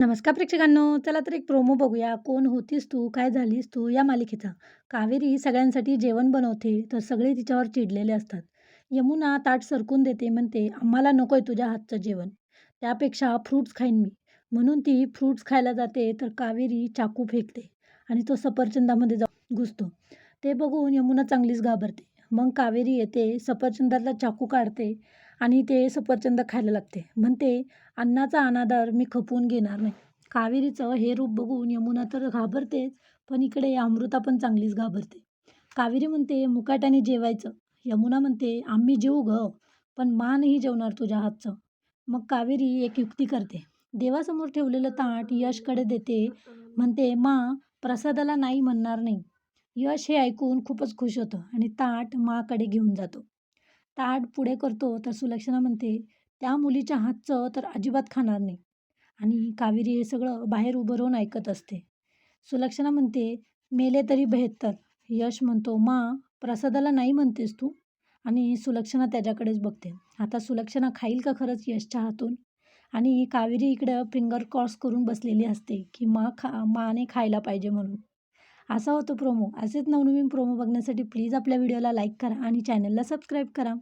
नमस्कार प्रेक्षकांनो. चला तर एक प्रोमो बघूया. कोण होतीस तू? काय झालीस तू? या मालिकेचा. कावेरी सगळ्यांसाठी जेवण बनवते तर सगळे तिच्यावर चिडलेले असतात. यमुना ताट सरकून देते म्हणते आम्हाला नकोय तुझ्या हातचं जेवण. त्यापेक्षा फ्रूट्स खाईन मी. म्हणून ती फ्रूट्स खायला जाते तर कावेरी चाकू फेकते आणि तो सफरचंदामध्ये जाऊन घुसतो. ते बघून यमुना चांगलीच घाबरते. मग कावेरी येते सफरचंदातला चाकू काढते आणि ते सफरचंद खायला लागते. म्हणते अन्नाचा अनादर मी खपवून घेणार नाही. कावेरीचं हे रूप बघून यमुना तर घाबरतेच पण इकडे अमृता पण चांगलीच घाबरते. कावेरी म्हणते मुकाट्याने जेवायचं. यमुना म्हणते आम्ही जेऊ ग पण मा नाही जेवणार तुझ्या हातचं. मग कावेरी एक युक्ती करते. देवासमोर ठेवलेलं ताट यशकडे देते. म्हणते मा प्रसादाला नाही म्हणणार नाही. यश हे ऐकून खूपच खुश होतं आणि ताट माकडे घेऊन जातो. ताट पुढे करतो तर सुलक्षणा म्हणते त्या मुलीच्या हातचं तर अजिबात खाणार नाही. आणि कावेरी हे सगळं बाहेर उभं राहून ऐकत असते. सुलक्षणा म्हणते मेले तरी बेहत्तर. यश म्हणतो मा प्रसादाला नाही म्हणतेस तू? आणि सुलक्षणा त्याच्याकडेच बघते. आता सुलक्षणा खाईल का खरंच यशच्या हातून? आणि कावेरी इकडं फिंगर क्रॉस करून बसलेली असते की मा खा माने खायला पाहिजे म्हणून. असा होतो प्रोमो. असेच नवनवीन प्रोमो बघण्यासाठी प्लीज आपल्या व्हिडिओला लाईक करा आणि चॅनलला सबस्क्राईब करा.